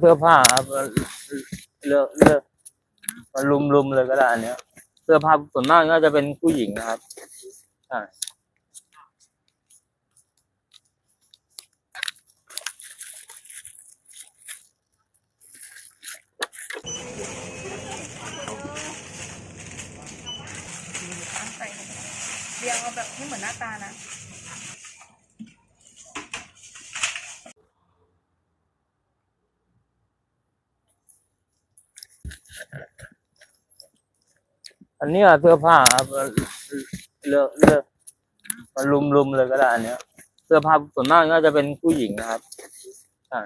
เสื้อผ้าครับเลือกเลือกมันลุมลุมเลยก็ได้อันเนี้ย เสื้อผ้าส่วนมากก็จะเป็นผู้หญิงนะครับใช่เรียงเอาแบบให้เหมือนหน้าตานะ อันนี้เสื้อผ้าครับเลือกเลือกมันลุมลุมเลยก็ได้อันเนี้ย เสื้อผ้าส่วนมากก็จะเป็นผู้หญิงนะครับใช่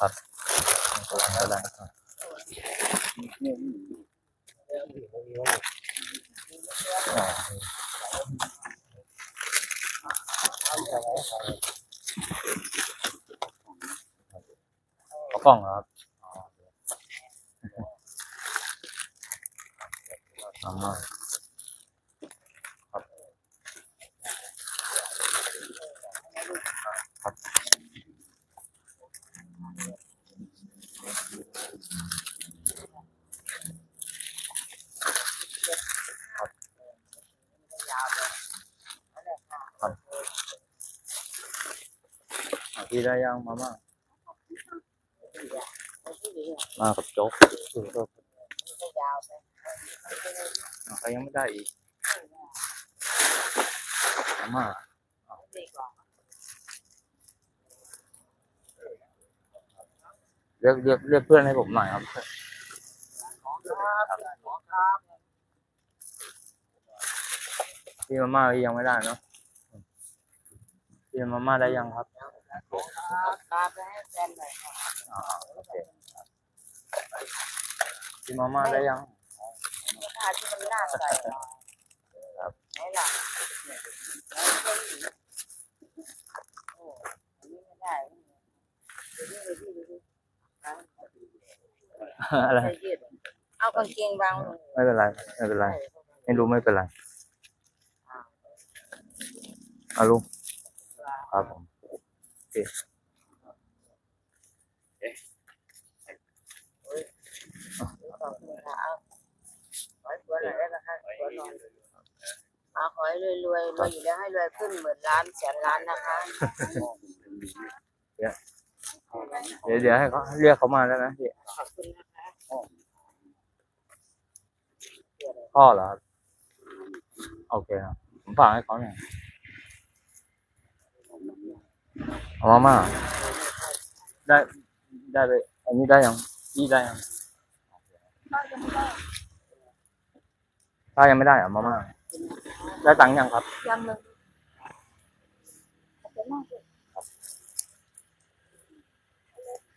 ครับ ก็ได้ครับเอากล้องครับเอามาครับครับ อะพี่ได้ยังมาม่ามากับโจ๊กคือก็อะใครยังไม่ได้อีกมาม่าเรียกเรียกเรียกเพื่อนให้ผมหน่อยครับพี่มาม่ายังไม่ได้เนาะพี่มาม่าได้ยังครับ ตาไปให้แฟนหน่อยอ่าโอเคกินมาม่าได้ยังตาที่มันหน้าใส่ครับ ไหนล่ะโอ้อันนี้ไม่ได้ดูดิดูดิดูดิอะไรใส่ยืดเอากางเกงวางลงไม่เป็นไร ไม่เป็นไร ไม่รู้ไม่เป็นไรเอาลุงครับผมโอ เคขอบคุณค่ะเอาขอให้สวยหน่อยได้ไหมคะสวยหน่อยเอาขอให้รวยรวยรวยอยู่แล้วให้รวยขึ้นหมื่นล้านแสนล้านนะคะเดี๋ยวเดี๋ยวให้เขาเรียกเขามาแล้วนะพี่ขอบคุณนะคะพ่อเหรอครับโอเคครับผมฝากให้เขาหน่อย เอามาม่าได้ได้ไปอันนี้ได้ยังนี่ได้ยังป้ายังไม่ได้เหรอมาม่าได้ตังค์ยังครับ ยังเลย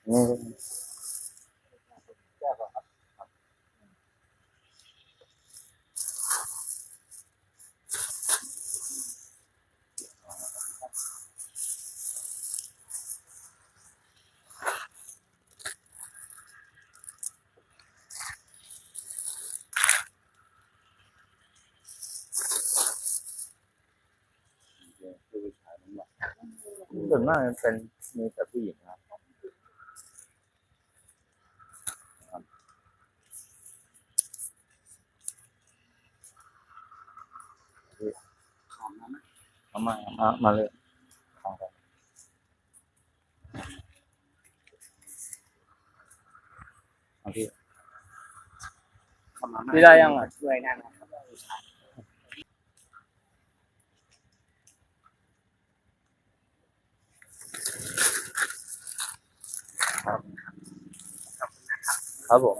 นี่ ส่วนมากเป็นมีแต่ผู้หญิงครับเอามามามาเลยของผมเอาพี่พี่ได้ยังอะช่วยได้ไหมครับ ครับผม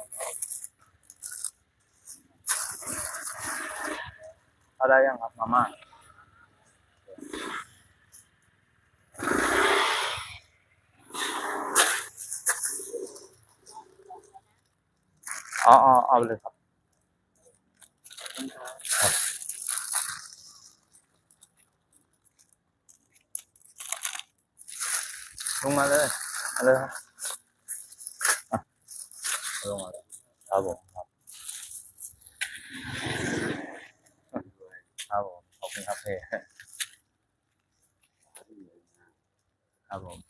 เอาได้ยังครับมาม่าอ๋อเอาเลยครับลงมาเลยเาเลยครับ ลงมาเลยครับผมครับครับผมขอบคุณครับเพ่ครับผม